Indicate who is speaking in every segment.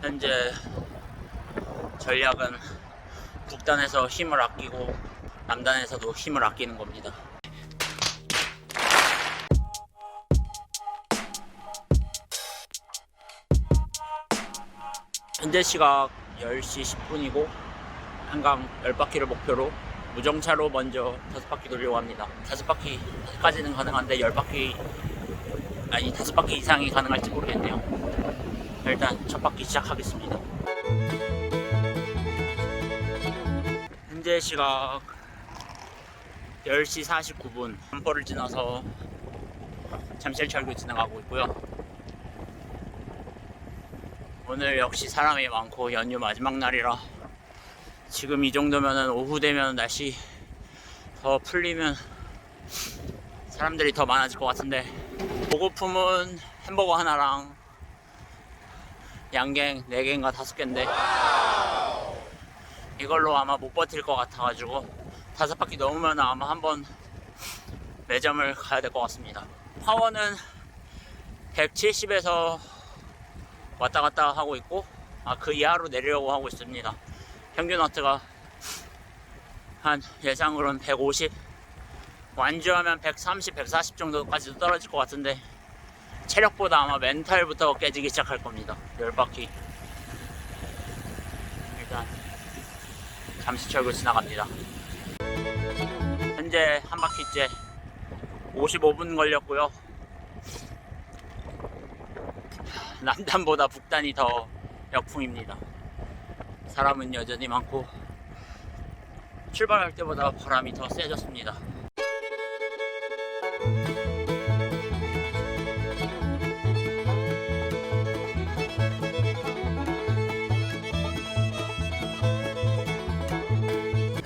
Speaker 1: 현재 전략은 북단에서 힘을 아끼고 남단에서도 힘을 아끼는 겁니다. 현재 시각 10시 10분이고 한강 10바퀴를 목표로 무정차로 먼저 5바퀴 돌려고 합니다. 5바퀴까지는 가능한데 10바퀴 아니 5바퀴 이상이 가능할지 모르겠네요. 일단 첫 바퀴 시작하겠습니다. 현재 시각 10시 49분 반포를 지나서 잠실철교 지나가고 있고요. 오늘 역시 사람이 많고 연휴 마지막 날이라 지금 이 정도면은 오후 되면 날씨 더 풀리면 사람들이 더 많아질 것 같은데 보고품은 햄버거 하나랑 양갱 4개인가 5개인데 이걸로 아마 못 버틸 것 같아가지고 다섯 바퀴 넘으면 아마 한번 매점을 가야 될 것 같습니다. 파워는 170에서 왔다 갔다 하고 있고 아, 그 이하로 내리려고 하고 있습니다. 평균 와트가 한 예상으로는 150 완주하면 130, 140 정도까지도 떨어질 것 같은데 체력보다 아마 멘탈부터 깨지기 시작할 겁니다. 열 바퀴. 일단 잠시철교 지나갑니다. 현재 한 바퀴째 55분 걸렸고요. 남단보다 북단이 더 역풍입니다. 사람은 여전히 많고 출발할 때보다 바람이 더 세졌습니다.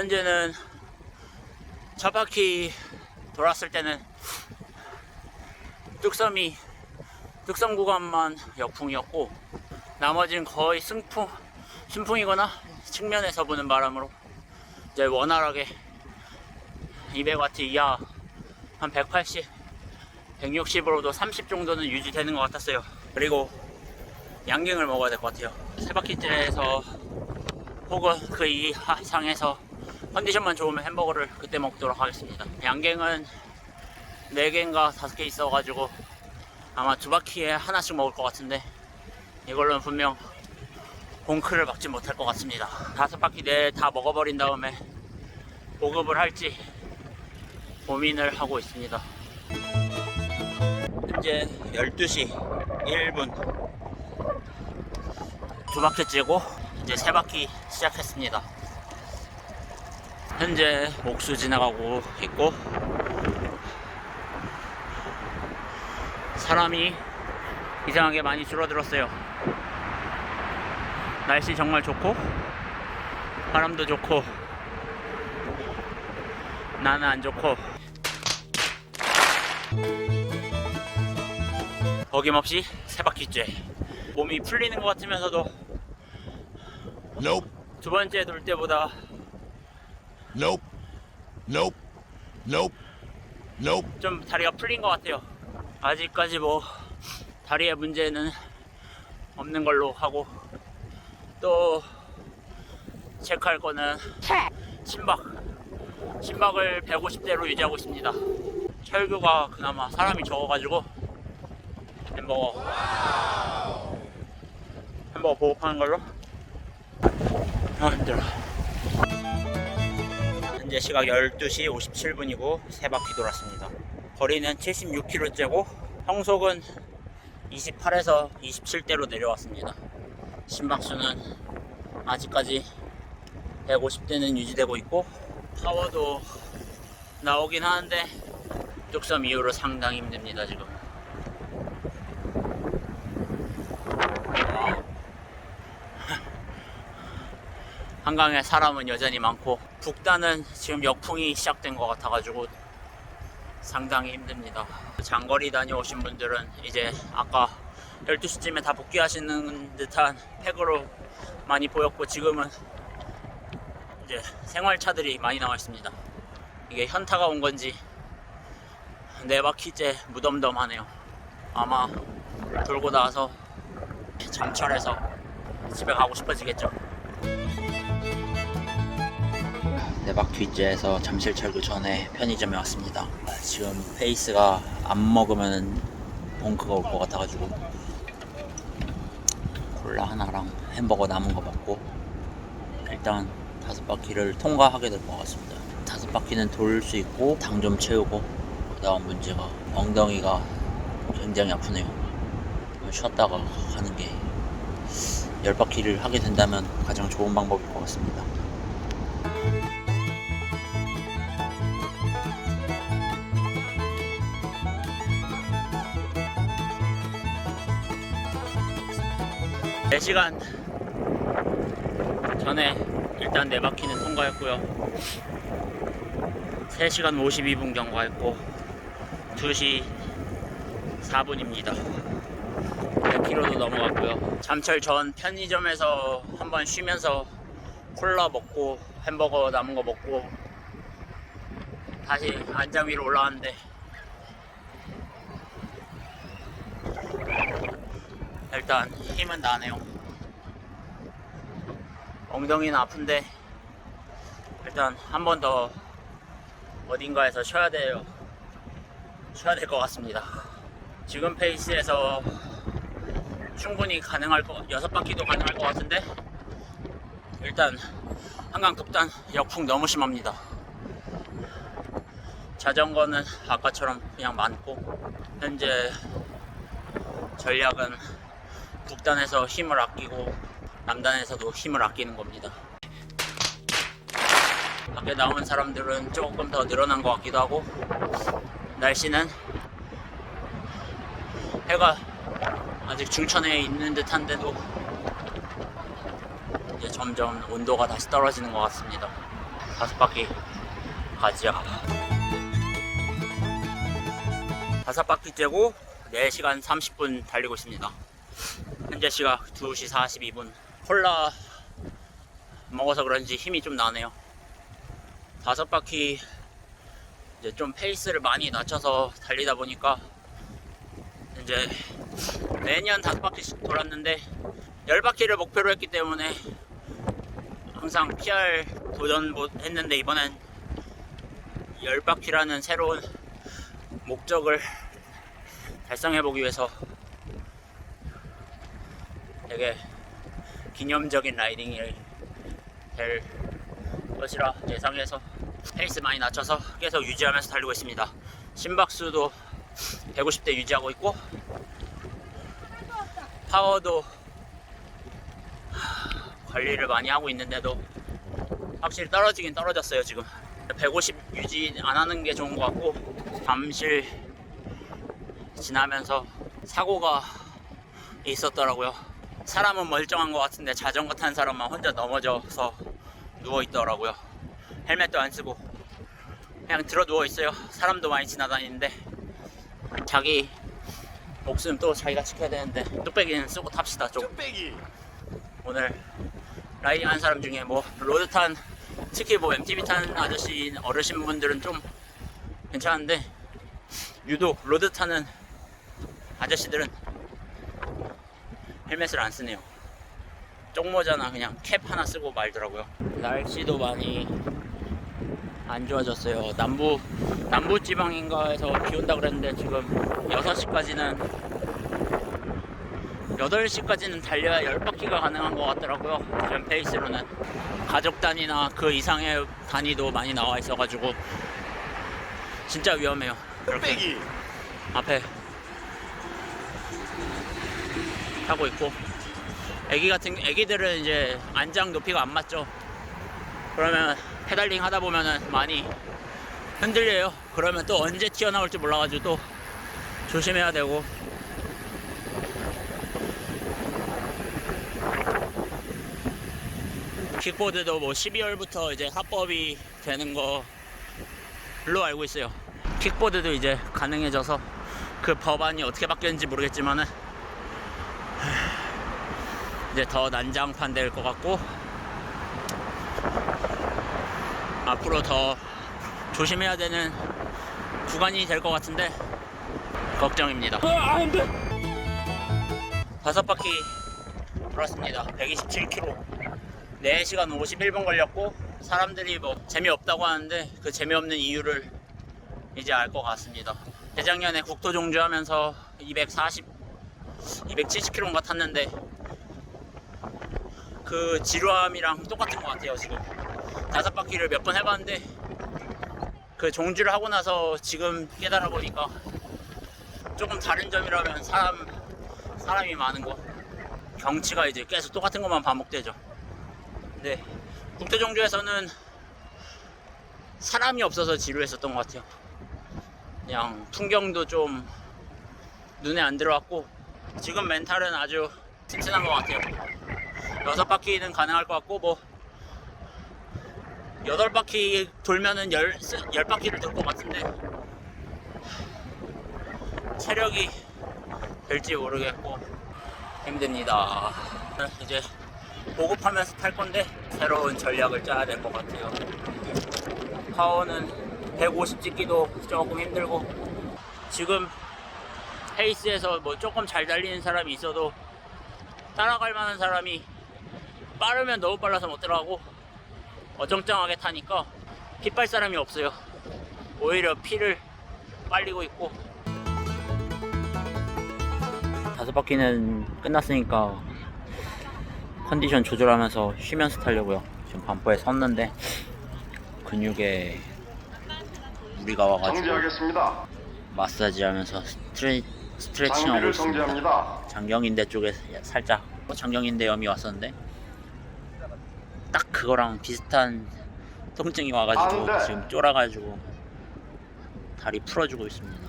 Speaker 1: 현재는 첫 바퀴 돌았을 때는 뚝섬이 뚝섬 구간만 역풍이었고 나머지는 거의 승풍 순풍이거나 측면에서 부는 바람으로 이제 원활하게 200와트 이하 한 180, 160으로도 30 정도는 유지되는 것 같았어요. 그리고 양갱을 먹어야 될 것 같아요. 세 바퀴째에서 혹은 그 이상에서 컨디션만 좋으면 햄버거를 그때 먹도록 하겠습니다. 양갱은 4개인가 5개 있어가지고 아마 두 바퀴에 하나씩 먹을 것 같은데 이걸로는 분명 봉크를 막지 못할 것 같습니다. 다섯 바퀴 내다 먹어버린 다음에 보급을 할지 고민을 하고 있습니다. 현재 12시 1분 두 바퀴째고 이제 세 바퀴 시작했습니다. 현재 옥수 지나가고 있고 사람이 이상하게 많이 줄어들었어요. 날씨 정말 좋고 바람도 좋고 나는 안 좋고 어김없이 세 바퀴째 몸이 풀리는 것 같으면서도
Speaker 2: Nope.
Speaker 1: 두 번째 돌 때보다
Speaker 2: Nope. Nope. Nope. Nope.
Speaker 1: 좀 다리가 풀린 것 같아요. 아직까지 뭐 다리의 문제는 없는 걸로 하고 또 체크할 거는 심박 심박을 150대로 유지하고 있습니다. 철교가 그나마 사람이 적어가지고 햄버거 햄버거 보급하는 걸로 아 힘들어 현재 시각 12시 57분이고 세 바퀴 돌았습니다. 거리는 76km째고 형속은 28에서 27대로 내려왔습니다. 심박수는 아직까지 150대는 유지되고 있고 파워도 나오긴 하는데 뚝섬 이후로 상당히 힘듭니다 지금. 한강에 사람은 여전히 많고 북단은 지금 역풍이 시작된 것 같아가지고 상당히 힘듭니다. 장거리 다녀오신 분들은 이제 아까 12시쯤에 다 복귀하시는 듯한 팩으로 많이 보였고 지금은 이제 생활차들이 많이 나와 있습니다. 이게 현타가 온 건지 네 바퀴째 무덤덤하네요. 아마 돌고 나서 잠철에서 집에 가고 싶어지겠죠. 대박 뒷제에서 잠실 철도 전에 편의점에 왔습니다. 아, 지금 페이스가 안 먹으면 벙크가 올 것 같아가지고 콜라 하나랑 햄버거 남은 거 먹고 일단 다섯 바퀴를 통과하게 될 것 같습니다. 다섯 바퀴는 돌 수 있고 당 좀 채우고 그 다음 문제가 엉덩이가 굉장히 아프네요. 쉬었다가 가는 게 열 바퀴를 하게 된다면 가장 좋은 방법일 것 같습니다. 네시간 전에 일단 네 바퀴는 통과했고요. 3시간 52분 경과했고 2시 4분입니다. 100km도 넘어갔고요. 잠철 전 편의점에서 한번 쉬면서 콜라 먹고 햄버거 남은 거 먹고 다시 안장 위로 올라왔는데 일단 힘은 나네요. 엉덩이는 아픈데 일단 한 번 더 어딘가에서 쉬어야 돼요. 쉬어야 될 것 같습니다. 지금 페이스에서 충분히 가능할 거 여섯 바퀴도 가능할 것 같은데 일단 한강 독단 역풍 너무 심합니다. 자전거는 아까처럼 그냥 많고 현재 전략은 북단에서 힘을 아끼고 남단에서도 힘을 아끼는 겁니다. 밖에 나온 사람들은 조금 더 늘어난 것 같기도 하고 날씨는 해가 아직 중천에 있는 듯한데도 이제 점점 온도가 다시 떨어지는 것 같습니다. 다섯 바퀴 가자. 다섯 바퀴 째고 4시간 30분 달리고 있습니다. 현재 시각 2시 42분. 콜라 먹어서 그런지 힘이 좀 나네요. 다섯 바퀴 이제 좀 페이스를 많이 낮춰서 달리다 보니까 이제 매년 다섯 바퀴씩 돌았는데 열 바퀴를 목표로 했기 때문에 항상 PR 도전 못 했는데 이번엔 열 바퀴라는 새로운 목적을 달성해 보기 위해서 되게 기념적인 라이딩이 될 것이라 예상해서 페이스 많이 낮춰서 계속 유지하면서 달리고 있습니다. 심박수도 150대 유지하고 있고 파워도 관리를 많이 하고 있는데도 확실히 떨어지긴 떨어졌어요 지금 150 유지 안 하는 게 좋은 것 같고 잠실 지나면서 사고가 있었더라고요 사람은 멀쩡한 것 같은데 자전거 탄 사람만 혼자 넘어져서 누워 있더라고요. 헬멧도 안 쓰고 그냥 들어 누워 있어요. 사람도 많이 지나다니는데 자기 목숨 또 자기가 지켜야 되는데 뚝배기는 쓰고 탑시다 좀.
Speaker 2: 뚝배기.
Speaker 1: 오늘 라이딩 한 사람 중에 뭐 로드 탄 특히 뭐 MTB 탄 아저씨 어르신 분들은 좀 괜찮은데 유독 로드 타는 아저씨들은 헬멧을 안 쓰네요. 쪽모자나 그냥 캡 하나 쓰고 말더라고요. 날씨도 많이 안 좋아졌어요. 남부 남부 지방인가에서 비 온다 그랬는데 지금 6시까지는 8시까지는 달려야 10바퀴가 가능한 것 같더라고요. 지금 페이스로는. 가족 단위나 그 이상의 단위도 많이 나와 있어가지고 진짜 위험해요. 그렇게. 앞에 타고 있고 애기 같은 애기들은 이제 안장 높이가 안 맞죠. 그러면 페달링 하다 보면은 많이 흔들려요. 그러면 또 언제 튀어나올지 몰라가지고 또 조심해야 되고 킥보드도 뭐 12월부터 이제 합법이 되는 걸로 알고 있어요. 킥보드도 이제 가능해져서 그 법안이 어떻게 바뀌었는지 모르겠지만은 이제 더 난장판 될 것 같고 앞으로 더 조심해야 되는 구간이 될 것 같은데 걱정입니다. 다섯 바퀴 그렇습니다. 127km. 4시간 51분 걸렸고 사람들이 뭐 재미없다고 하는데 그 재미없는 이유를 이제 알 것 같습니다. 재작년에 국토 종주하면서 240, 270km인가 탔는데 그 지루함이랑 똑같은 것 같아요 지금. 다섯 바퀴를 몇 번 해봤는데 그 종주를 하고 나서 지금 깨달아 보니까 조금 다른 점이라면 사람 사람이 많은 거 경치가 이제 계속 똑같은 것만 반복되죠. 근데 국토 종주에서는 사람이 없어서 지루했었던 것 같아요. 그냥 풍경도 좀 눈에 안 들어왔고 지금 멘탈은 아주 튼튼한 것 같아요. 여섯 바퀴는 가능할 것 같고 뭐 여덟 바퀴 돌면은 열, 열 바퀴를 돌 것 같은데 체력이 될지 모르겠고 힘듭니다. 이제 보급하면서 탈 건데 새로운 전략을 짜야 될 것 같아요. 파워는 150 찍기도 조금 힘들고 지금 페이스에서 뭐 조금 잘 달리는 사람이 있어도 따라갈 만한 사람이 빠르면 너무 빨라서 못 따라가고 어정쩡하게 타니까 핏발 사람이 없어요. 오히려 피를 빨리고 있고 다섯 바퀴는 끝났으니까 컨디션 조절하면서 쉬면서 타려고요. 지금 반포에 섰는데 근육에 무리가 와가지고
Speaker 3: 정지하겠습니다.
Speaker 1: 마사지 하면서 스트레, 스트레칭 하고
Speaker 3: 장비를 있습니다.
Speaker 1: 장경인대 쪽에 살짝 장경인대 염이 왔었는데 딱 그거랑 비슷한 통증이 와가지고
Speaker 3: 안 돼.
Speaker 1: 지금 쫄아가지고 다리 풀어주고 있습니다.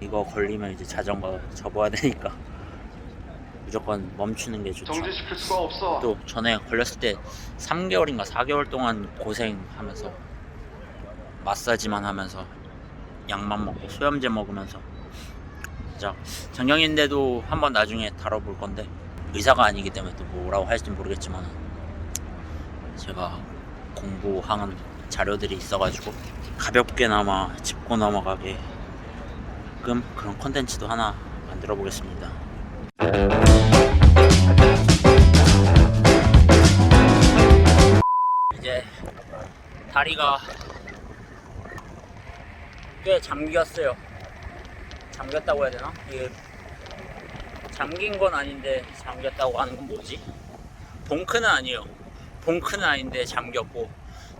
Speaker 1: 이거 걸리면 이제 자전거 접어야 되니까 무조건 멈추는 게 좋죠.
Speaker 3: 정지시킬 수가 없어.
Speaker 1: 또 전에 걸렸을 때 3개월인가 4개월 동안 고생하면서 마사지만 하면서 약만 먹고 소염제 먹으면서 진짜 장경인데도 한번 나중에 다뤄볼 건데 의사가 아니기 때문에 또 뭐라고 할지 모르겠지만 제가 공부한 자료들이 있어가지고 가볍게나마 짚고 넘어가게 끔 그런 컨텐츠도 하나 만들어 보겠습니다. 이제 다리가 꽤 잠겼어요. 잠겼다고 해야 되나? 이게 잠긴 건 아닌데 잠겼다고 하는 건 뭐지? 봉크는 아니에요. 봉크는 아닌데 잠겼고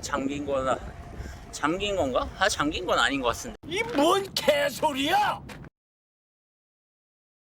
Speaker 1: 잠긴 거나 잠긴 건가? 아 잠긴 건 아닌 것 같은데.
Speaker 4: 이 뭔 개소리야!